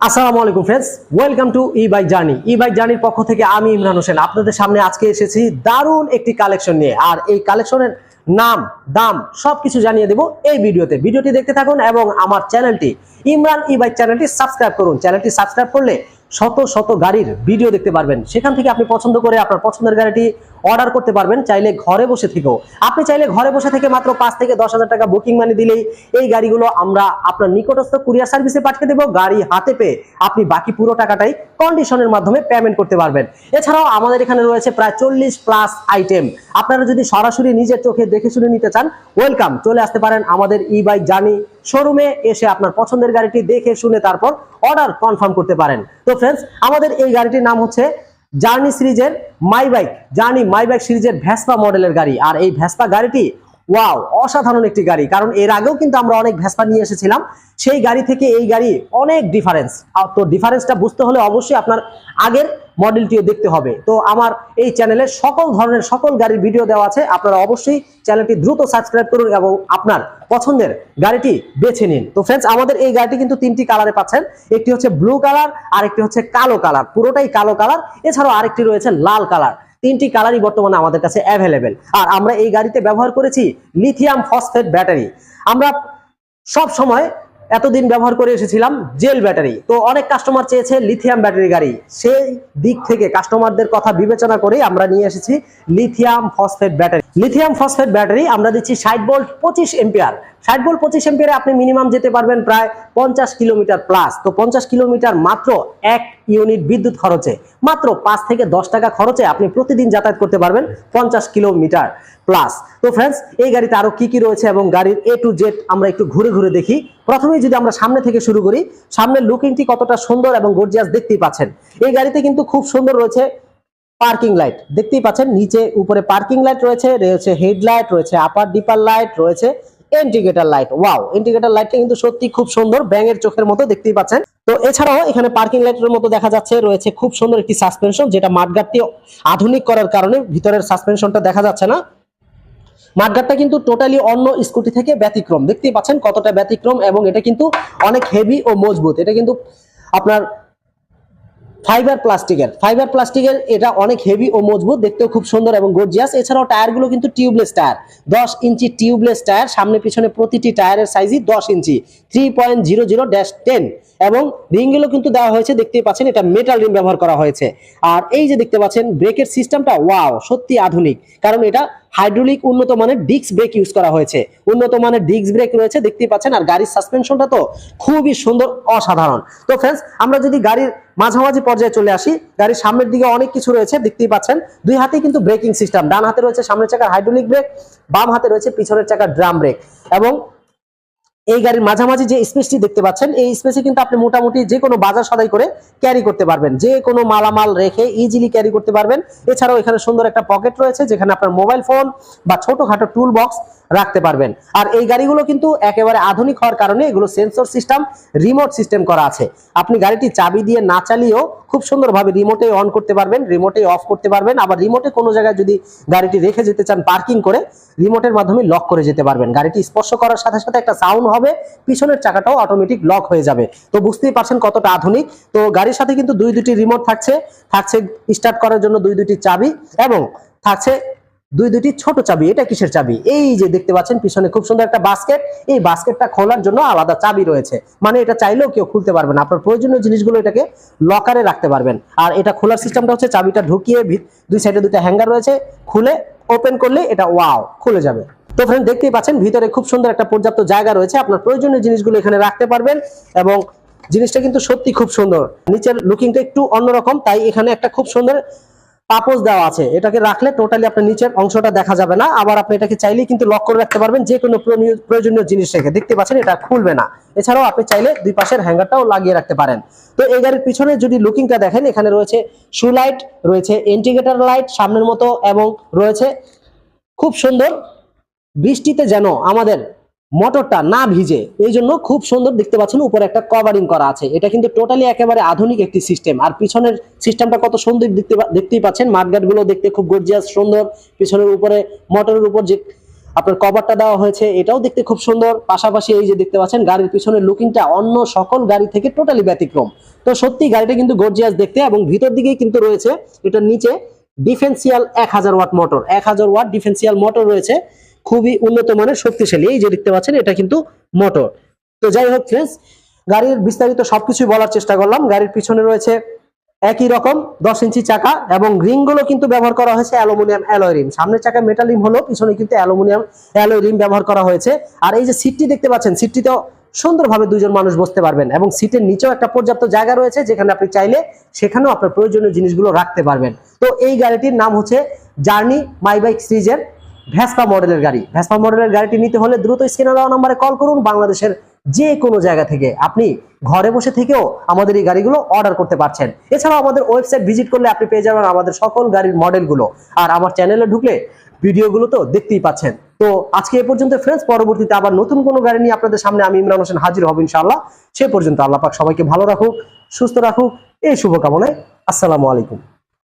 আসসালামু আলাইকুম friends welcome to E bike journey E bike জার্নির পক্ষ থেকে আমি ইমরান হোসেন। আপনাদের সামনে আজকে এসেছি দারুণ একটি কালেকশন নিয়ে। আর এই কালেকশনের নাম, দাম সবকিছু জানিয়ে দেব এই ভিডিওতে। ভিডিওটি দেখতে থাকুন এবং আমার চ্যানেলটি, ইমরান ই বাইক চ্যানেলটি সাবস্ক্রাইব করুন। চ্যানেলটি সাবস্ক্রাইব করলে শত শত গাড়ির ভিডিও দেখতে পারবেন। সেখান থেকে আপনি পছন্দ করে আপনার পছন্দের গাড়িটি অর্ডার করতে পারবেন চাইলে ঘরে বসে থেকেও। আপনি চাইলে ঘরে বসে থেকে মাত্র পাঁচ থেকে দশ হাজার টাকা বুকিং মানি দিলেই এই গাড়িগুলো আমরা আপনার নিকটস্থ কুরিয়ার সার্ভিসে পাঠিয়ে দেবো, গাড়ি হাতে পেয়ে আপনি বাকি পুরো টাকাটাই কন্ডিশনের মাধ্যমে পেমেন্ট করতে পারবেন। এছাড়াও আমাদের এখানে রয়েছে প্রায় চল্লিশ প্লাস আইটেম আপনারা যদি সরাসরি নিজের চোখে দেখে শুনে নিতে চান ওয়েলকাম চলে আসতে পারেন আমাদের ই বাইক জার্নি শোরুমে এসে আপনার পছন্দের গাড়িটি দেখে শুনে তারপর অর্ডার কনফার্ম করতে পারেন। তো ফ্রেন্ডস আমাদের এই গাড়িটির নাম হচ্ছে জার্নি সিরিজের my bike journey my bike সিরিজের ভ্যাসপা মডেলের গাড়ি। আর এই ভ্যাসপা গাড়িটি ওয়াও অসাধারণ একটি গাড়ি। কারণ এর আগেও কিন্তু আমরা অনেক ভ্যাসপা নিয়ে এসেছিলাম। সেই গাড়ি থেকে এই গাড়ি অনেক ডিফারেন্স তো ডিফারেন্সটা বুঝতে হলে অবশ্যই আপনার আগের মডেলটিও দেখতে হবে। তো আমার এই চ্যানেলে সকল ধরনের, সকল গাড়ির ভিডিও দেওয়া আছে। আপনারা অবশ্যই চ্যানেলটি দ্রুত সাবস্ক্রাইব করুন এবং আপনার পছন্দের গাড়িটি বেছে নিন। তো ফ্রেন্ডস আমাদের এই গাড়িটি কিন্তু তিনটি কালারে পাচ্ছেন। একটি হচ্ছে ব্লু কালার আর একটি হচ্ছে কালো কালার পুরোটাই কালো কালার এছাড়াও আরেকটি রয়েছে লাল কালার তিনটি কালারই বর্তমানে আমাদের কাছে অ্যাভেলেবেল আর আমরা এই গাড়িতে ব্যবহার করেছি লিথিয়াম ফসফেট ব্যাটারি আমরা সব সময় এতদিন ব্যবহার করে এসেছিলাম জেল ব্যাটারি। তো অনেক কাস্টমার চেয়েছে লিথিয়াম ব্যাটারি গাড়ি। সেই দিক থেকে কাস্টমারদের কথা বিবেচনা করে আমরা নিয়ে এসেছি lithium phosphate battery lithium phosphate battery আমরা দিচ্ছি ষাট ভোল্ট পঁচিশ এম্পিয়ার ষাট ভোল্ট পঁচিশ এম্পিয়ারে আপনি মিনিমাম যেতে পারবেন প্রায় পঞ্চাশ কিলোমিটার প্লাস তো পঞ্চাশ কিলোমিটার মাত্র এক ইউনিট বিদ্যুৎ খরচে। মাত্র পাঁচ থেকে দশ টাকা খরচে আপনি প্রতিদিন যাতায়াত করতে পারবেন পঞ্চাশ কিলোমিটার প্লাস তো ফ্রেন্ডস এই গাড়িতে আরও কি কি রয়েছে এবং গাড়ির এ টু জেড আমরা একটু ঘুরে ঘুরে দেখি। প্রথমেই যদি আমরা সামনে থেকে শুরু করি, সামনের লুকিংটি কতটা সুন্দর এবং গর্জিয়াস দেখতেই পাচ্ছেন। এই গাড়িতে কিন্তু খুব সুন্দর রয়েছে পার্কিং লাইট দেখতেই পাচ্ছেন, নিচে উপরে পার্কিং লাইট রয়েছে রয়েছে হেডলাইট রয়েছে আপার ডিপার লাইট রয়েছে ইন্ডিকেটর লাইট ওয়াও ইন্ডিকেটর লাইটটা কিন্তু সত্যি খুব সুন্দর, ব্যাঙের চোখের মতো দেখতেই পাচ্ছেন। তো এছাড়াও এখানে পার্কিং লাইটের মতো দেখা যাচ্ছে, রয়েছে খুব সুন্দর একটি সাসপেনশন যেটা মাঠগাটটি আধুনিক করার কারণে ভিতরের সাসপেনশনটা দেখা যাচ্ছে না। মাঠগাটটা কিন্তু টোটালি অন্য স্কুটি থেকে ব্যতিক্রম। দেখতেই পাচ্ছেন কতটা ব্যতিক্রম এবং এটা কিন্তু অনেক হেভি ও মজবুত। এটা কিন্তু আপনার ফাইবার প্লাস্টিকের ফাইবার প্লাস্টিকের এটা অনেক হেভি ও মজবুত, দেখতেও খুব সুন্দর এবং গর্জিয়াস এছাড়াও টায়ারগুলো কিন্তু টিউবলেস টায়ার দশ ইঞ্চি টিউবলেস টায়ার সামনে পিছনে প্রতিটি টায়ারের সাইজই দশ ইঞ্চি। Three point zero zero dash ten এবং রিংগুলো কিন্তু দেওয়া হয়েছে, দেখতেই পাচ্ছেন, এটা মেটাল রিং ব্যবহার করা হয়েছে। আর এই যে দেখতে পাচ্ছেন ব্রেকের সিস্টেমটা ওয়াও সত্যি আধুনিক। কারণ এটা হাইড্রোলিক উন্নত মানের ডিস্ক ব্রেক ইউজ করা হয়েছে। উন্নত মানের ডিস্ক ব্রেক রয়েছে, দেখতেই পাচ্ছেন। আর গাড়ির সাসপেনশনটা তো খুবই সুন্দর, অসাধারণ। তো ফ্রেন্ডস আমরা যদি গাড়ির মাঝামাঝি পর্যায়ে চলে আসি। গাড়ির সামনের দিকে অনেক কিছু রয়েছে, দেখতেই পাচ্ছেন। দুই হাতেই কিন্তু ব্রেকিং সিস্টেম ডান হাতে রয়েছে সামনের চাকার হাইড্রোলিক ব্রেক বাম হাতে রয়েছে পিছনের চাকার ড্রাম ব্রেক এবং এই গাড়ির মাঝামাঝি যে স্পেসটি দেখতে পাচ্ছেন, এই স্পেসে কিন্তু আপনি মোটামুটি যে কোনো বাজার সদাই করে ক্যারি করতে পারবেন। যে কোনো মালামাল রেখে ইজিলি ক্যারি করতে পারবেন। এছাড়াও এখানে সুন্দর একটা পকেট রয়েছে, যেখানে আপনার মোবাইল ফোন বা ছোটখাটো টুল বক্স রাখতে পারবেন। আর এই গাড়িগুলো কিন্তু একেবারে আধুনিক হওয়ার কারণে এগুলো সেন্সর সিস্টেম রিমোট সিস্টেম করা আছে। আপনি গাড়িটি চাবি দিয়ে না চালিয়েও খুব সুন্দরভাবে রিমোটে অন করতে পারবেন রিমোটে অফ করতে পারবেন। আবার রিমোটে কোনো জায়গায় যদি গাড়িটি রেখে যেতে চান পার্কিং করে রিমোটের মাধ্যমে লক করে যেতে পারবেন। গাড়িটি স্পর্শ করার সাথে সাথে একটা সাউন্ড হবে, পিছনের চাকাটাও অটোমেটিক লক হয়ে যাবে। তো বুঝতেই পারছেন কতটা আধুনিক। তো গাড়ির সাথে কিন্তু দুই দুটি রিমোট থাকছে। থাকছে স্টার্ট করার জন্য দুই দুটি চাবি এবং থাকছে দুই দুটি ছোট চাবি। এটা কিসের চাবি? এই যে দেখতে পাচ্ছেন, পিছনে খুব সুন্দর একটা বাস্কেট এই বাস্কেটটা খোলার জন্য আলাদা চাবি রয়েছে। মানে এটা চাইলেও কেউ খুলতে পারবে না। আপনার প্রয়োজনীয় জিনিসগুলো এটাকে লকারে রাখতে পারবেন। আর এটা খোলার সিস্টেমটা হচ্ছে চাবিটা ঢুকিয়ে দুই সাইডে দুটো হ্যাঙ্গার রয়েছে। খুলে ওপেন করলে এটা ওয়াও খুলে যাবে। তো ফ্রেন্ড দেখতেই পাচ্ছেন, ভিতরে খুব সুন্দর একটা পর্যাপ্ত জায়গা রয়েছে। আপনার প্রয়োজনীয় জিনিসগুলো এখানে রাখতে পারবেন এবং জিনিসটা কিন্তু সত্যি খুব সুন্দর। নিচের লুকিংটা একটু অন্যরকম, তাই এখানে একটা খুব সুন্দর পাপোজ দেওয়া আছে। এটাকে রাখলে টোটালি আপনার নিচের অংশটা দেখা যাবে না। আবার আপনি এটাকে চাইলেই কিন্তু লক করে রাখতে পারবেন যে কোনো প্রয়োজনীয় জিনিস রেখে। দেখতে পাচ্ছেন, এটা খুলবে না। এছাড়াও আপনি চাইলে দুই পাশের হ্যাঙ্গারটাও লাগিয়ে রাখতে পারেন। তো এই গাড়ির পিছনে যদি লুকিংটা দেখেন, এখানে রয়েছে শু লাইট রয়েছে ইন্ডিকেটর লাইট সামনের মতো এবং রয়েছে খুব সুন্দর বৃষ্টিতে যেন আমাদের মোটরটা না ভিজে, এই জন্য খুব সুন্দর দেখতে পাচ্ছেন উপরে একটা কভারিং করা আছে। এটা কিন্তু টোটালি একেবারে আধুনিক একটি সিস্টেম আর পিছনের সিস্টেমটা কত সুন্দর দেখতে দেখতেই পাচ্ছেন। মাঠগাটগুলো দেখতে খুব গর্জিয়াস সুন্দর। পিছনের উপরে মোটরের উপর যে আপনার কভারটা দেওয়া হয়েছে, এটাও দেখতে খুব সুন্দর। পাশাপাশি এই যে দেখতে পাচ্ছেন, গাড়ির পিছনের লুকিংটা অন্য সকল গাড়ি থেকে টোটালি ব্যতিক্রম। তো সত্যি গাড়িটা কিন্তু গর্জিয়াস দেখতে এবং ভিতর দিকেই কিন্তু রয়েছে। এটার নিচে ডিফেন্সিয়াল এক হাজার ওয়াট মোটর এক হাজার ওয়াট ডিফেন্সিয়াল মোটর রয়েছে। খুবই উন্নত মানের, শক্তিশালী, এই যে দেখতে পাচ্ছেন, এটা কিন্তু মোটর। তো যাই হোক ফ্রেন্ডস গাড়ির বিস্তারিত সবকিছুই বলার চেষ্টা করলাম। গাড়ির পিছনে রয়েছে একই রকম দশ ইঞ্চি চাকা এবং রিংগুলো কিন্তু ব্যবহার করা হয়েছে অ্যালুমিনিয়াম অ্যালয় রিম। সামনের চাকা মেটাল রিম হলো পিছনে কিন্তু অ্যালুমিনিয়াম অ্যালয় রিম ব্যবহার করা হয়েছে। আর এই যে সিটটি দেখতে পাচ্ছেন সিটটিতেও সুন্দরভাবে দুজন মানুষ বসতে পারবেন এবং সিটের নিচেও একটা পর্যাপ্ত জায়গা রয়েছে যেখানে আপনি চাইলে সেখানেও আপনার প্রয়োজনীয় জিনিসগুলো রাখতে পারবেন। তো এই গাড়িটির নাম হচ্ছে জার্নি মাই বাইক সিরিজের ভ্যাসপা মডেলের গাড়ি। ভ্যাসপা মডেলের গাড়িটি নিতে হলে দ্রুত স্ক্রিনে দেওয়া নম্বরে কল করুন। বাংলাদেশের যে কোনো জায়গা থেকে আপনি ঘরে বসে থেকেও আমাদের এই গাড়িগুলো অর্ডার করতে পারছেন। এছাড়াও আমাদের ওয়েবসাইট ভিজিট করলে আপনি পেয়ে যাবেন আমাদের সকল গাড়ির মডেলগুলো আর আমার চ্যানেলে ঢুকলে ভিডিওগুলো তো দেখতেই পাচ্ছেন। তো আজকে এ পর্যন্ত ফ্রেন্ডস পরবর্তীতে আবার নতুন কোনো গাড়ি নিয়ে আপনাদের সামনে আমি ইমরান হোসেন হাজির হব ইনশাআল্লাহ। সে পর্যন্ত আল্লাহ পাক সবাইকে ভালো রাখুক, সুস্থ রাখুক। এই শুভকামনায় আসসালামু আলাইকুম।